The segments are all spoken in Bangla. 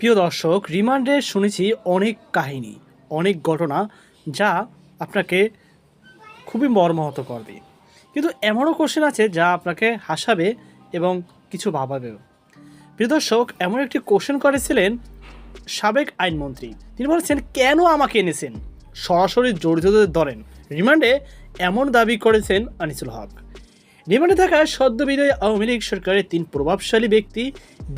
প্রিয় দর্শক, রিমান্ডে শুনেছি অনেক কাহিনী, অনেক ঘটনা যা আপনাকে খুবই মর্মাহত করবে কিন্তু এমনও কোশ্চেন আছে যা আপনাকে হাসাবে এবং কিছু ভাবাবেও। প্রিয় দর্শক, এমন একটি কোশ্চেন করেছিলেন সাবেক আইনমন্ত্রী। তিনি বলেছেন, কেন আমাকে এনেছেন? সরাসরি জড়িতদের ধরেন। রিমান্ডে এমন দাবি করেছেন আনিসুল হক। রিমান্ডে থাকা সদ্য বিদায়ী আওয়ামী লীগ সরকারের তিন প্রভাবশালী ব্যক্তি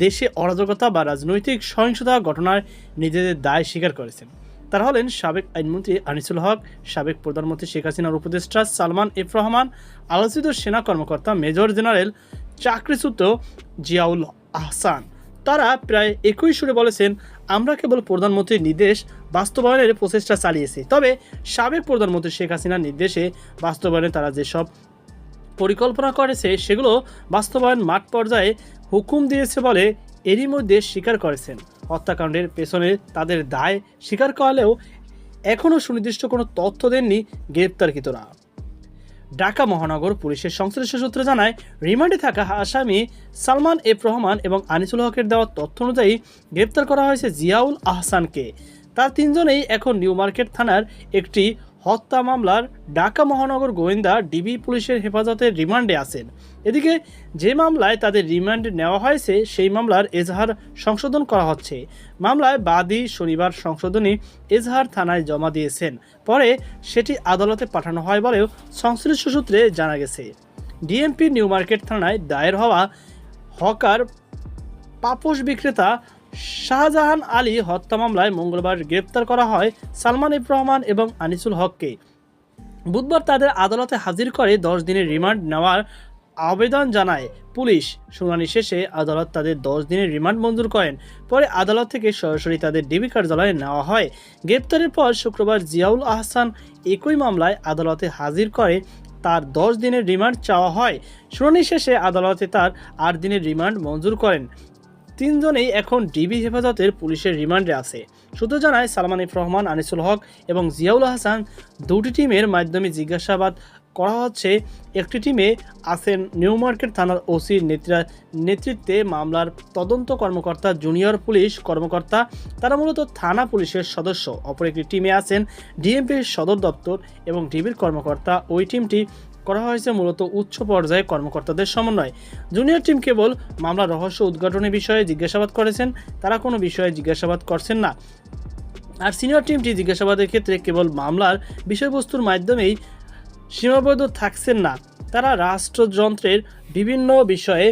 দেশে অরাজকতা বা রাজনৈতিক সহিংসতা ঘটনার নিজেদের দায় স্বীকার করেছেন। তারা হলেন সাবেক আইনমন্ত্রী আনিসুল হক, সাবেক প্রধানমন্ত্রী শেখ হাসিনার উপদেষ্টা সালমান এফ রহমান, আলোচিত সেনা কর্মকর্তা মেজর জেনারেল চাকরিচ্যুত জিয়াউল আহসান। তারা প্রায় একই সুরে বলেছেন, আমরা কেবল প্রধানমন্ত্রীর নির্দেশ বাস্তবায়নের প্রচেষ্টা চালিয়েছি। তবে সাবেক প্রধানমন্ত্রী শেখ হাসিনার নির্দেশে বাস্তবায়নে তারা যেসব পরিকল্পনা করেছে, সেগুলো বাস্তবায়ন মাঠ পর্যায়ে হুকুম দিয়েছে বলে এরই মধ্যে স্বীকার করেছেন। হত্যাকাণ্ডের পেছনে তাদের দায় স্বীকার করলেও এখনও সুনির্দিষ্ট কোনো তথ্য দেননি গ্রেপ্তারকৃতরা। ঢাকা মহানগর পুলিশের সংশ্লিষ্ট সূত্র জানায়, রিমান্ডে থাকা আসামি সালমান এফ রহমান এবং আনিসুল হকের দেওয়া তথ্য অনুযায়ী গ্রেপ্তার করা হয়েছে জিয়াউল আহসানকে। তার তিনজনেই এখন নিউ মার্কেট থানার একটি হত্যা মামলার ঢাকা মহানগর গোয়েন্দা ডিবি পুলিশের হেফাজতে রিমান্ডে আছেন। এদিকে যে মামলায় তাদের রিমান্ড নেওয়া হয়েছে, সেই মামলার এজাহার সংশোধন করা হচ্ছে। মামলায় বাদী শনিবার সংশোধনী এজাহার থানায় জমা দিয়েছেন। পরে সেটি আদালতে পাঠানো হয় বলেও সংশ্লিষ্ট সূত্রে জানা গেছে। ডিএমপি নিউ মার্কেট থানায় দায়ের হওয়া হকার পাপোশ বিক্রেতা শাহজাহান আলী হত্যা মামলায় মঙ্গলবার গ্রেপ্তার করা হয় সালমান ইব রহমান এবং আনিসুল হককে। বুধবার তাদের আদালতে হাজির করে দশ দিনের রিমান্ড নেওয়ার আবেদন জানায় পুলিশ। শুনানি শেষে আদালত তাদের দশ দিনের রিমান্ড মঞ্জুর করেন। পরে আদালত থেকে সরাসরি তাদের ডিবি কার্যালয়ে নেওয়া হয়। গ্রেপ্তারের পর শুক্রবার জিয়াউল আহসান একই মামলায় আদালতে হাজির করে তার দশ দিনের রিমান্ড চাওয়া হয়। শুনানি শেষে আদালতে তার আট দিনের রিমান্ড মঞ্জুর করেন। তিনজনেই এখন ডিবি হেফাজতের পুলিশের রিমান্ডে আছে। সূত্র জানায়, সালমান ইফ রহমান, আনিসুল হক এবং জিয়াউল হাসান দুটি টিমের মাধ্যমে জিজ্ঞাসাবাদ করা হচ্ছে। একটি টিমে আছেন নিউ মার্কেট থানার ওসির নেতৃত্বে মামলার তদন্ত কর্মকর্তা, জুনিয়র পুলিশ কর্মকর্তা, তারা মূলত থানা পুলিশের সদস্য। অপর একটি টিমে আছেন ডিএমপির সদর দপ্তর এবং ডিবির কর্মকর্তা। ওই টিমটি করা হয়েছে মূলত উচ্চ পর্যায়ে কর্মকর্তাদের সমন্বয়। জুনিয়র টিম কেবল মামলার রহস্য উদ্ঘাটনের বিষয়ে জিজ্ঞাসাবাদ করেছেন, তারা কোনো বিষয়ে জিজ্ঞাসাবাদ করছেন না। আর সিনিয়র টিমটি জিজ্ঞাসাবাদের ক্ষেত্রে কেবল মামলার বিষয়বস্তুর মাধ্যমেই সীমাবদ্ধ থাকছেন না। তারা রাষ্ট্রযন্ত্রের বিভিন্ন বিষয়ে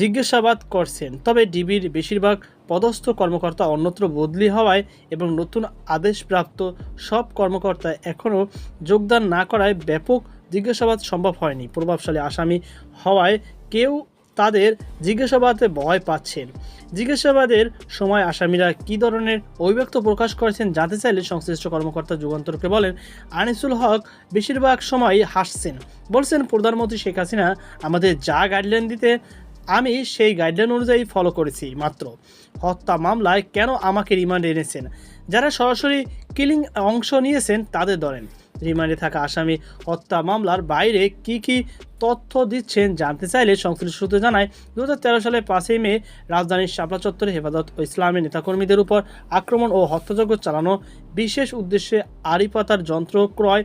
জিজ্ঞাসাবাদ করছেন, তবে ডিবির বেশিরভাগ পদস্থ কর্মকর্তা অন্যত্র বদলি হওয়ায় এবং নতুন আদেশপ্রাপ্ত সব কর্মকর্তা এখনও যোগদান না করায় ব্যাপক জিজ্ঞাসাবাদ সম্ভব হয়নি। প্রভাবশালী আসামি হওয়ায় কেউ তাদের জিজ্ঞাসাবাদে ভয় পাচ্ছেন। জিজ্ঞাসাবাদের সময় আসামিরা কী ধরনের অভিব্যক্ত প্রকাশ করেছেন জানতে চাইলে সংশ্লিষ্ট কর্মকর্তা যুগান্তরকে বলেন, আনিসুল হক বেশিরভাগ সময় হাসছেন। বলছেন, প্রধানমন্ত্রী শেখ হাসিনা আমাদের যা গাইডলাইন দিতে, আমি সেই গাইডলাইন অনুযায়ী ফলো করেছি, মাত্র। হত্যা মামলায় কেন আমাকে রিমান্ডে এনেছেন? যারা সরাসরি কিলিং অংশ নিয়েছেন তাদের ধরেন। রিমান্ডে থাকা আসামি হত্যা মামলার বাইরে কি কি তথ্য দিচ্ছেন জানতে চাইলে সংশ্লিষ্ট সূত্রে জানায় দু হাজার তেরো সালে পাঁচই মে রাজধানীর শাপলা চত্বরে হেফাজত ও ইসলামী নেতাকর্মীদের উপর আক্রমণ ও হত্যাযজ্ঞ চালানো বিশেষ উদ্দেশ্যে আড়ি পাতার যন্ত্র ক্রয়,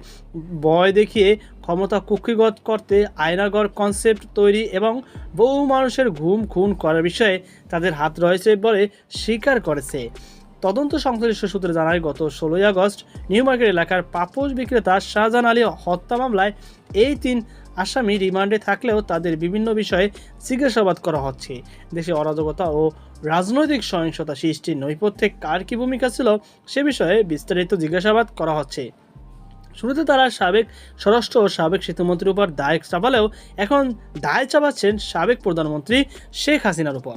ভয় দেখিয়ে ক্ষমতা কুক্ষিগত করতে আয়নাগর কনসেপ্ট তৈরি এবং বহু মানুষের ঘুম খুন করার বিষয়ে তাদের হাত রয়েছে বলে স্বীকার করেছে। তদন্ত সংশ্লিষ্ট সূত্রে জানায়, গত ষোলোই আগস্ট নিউ মার্কেট এলাকার পাপোশ বিক্রেতা শাহজাহান আলী হত্যা মামলায় এই তিন আসামি রিমান্ডে থাকলেও তাদের বিভিন্ন বিষয়ে জিজ্ঞাসাবাদ করা হচ্ছে। দেশে অরাজকতা ও রাজনৈতিক সহিংসতা সৃষ্টির নৈপথ্যে কার কী ভূমিকা ছিল সে বিষয়ে বিস্তারিত জিজ্ঞাসাবাদ করা হচ্ছে। শুরুতে তারা সাবেক স্বরাষ্ট্র ও সাবেক সেতুমন্ত্রীর উপর দায় চাপালেও এখন দায় চাপাচ্ছেন সাবেক প্রধানমন্ত্রী শেখ হাসিনার উপর।